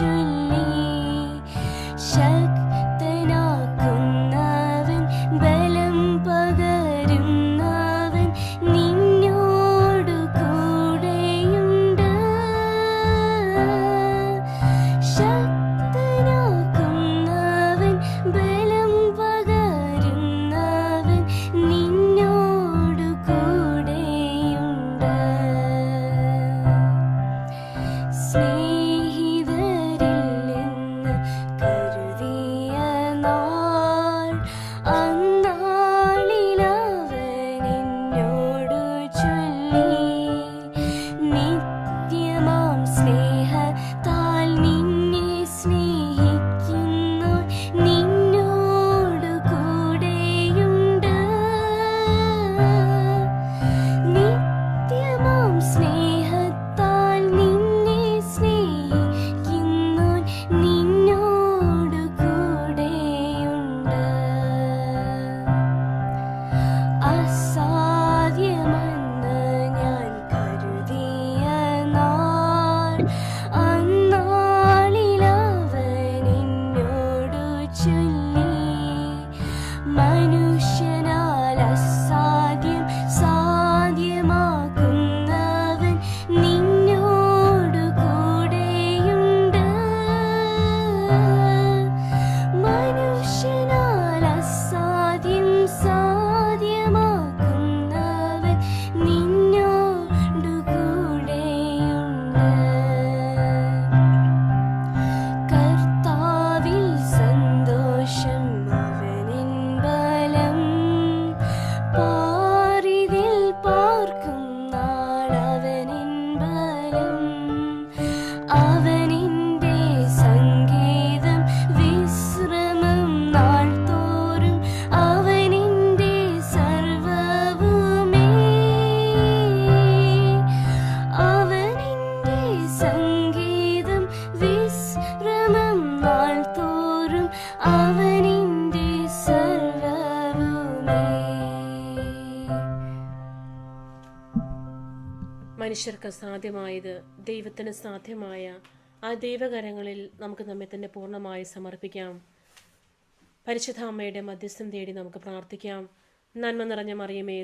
passion sun. മനുഷ്യർക്ക് സാധ്യമായത് ദൈവത്തിന് സാധ്യമായ ആ ദൈവകരങ്ങളിൽ നമുക്ക് നമ്മെ തന്നെ പൂർണമായി സമർപ്പിക്കാം. പരിശുദ്ധ അമ്മയുടെ മധ്യസ്ഥം തേടി നമുക്ക് പ്രാർത്ഥിക്കാം. നന്മ നിറഞ്ഞ മറിയമേ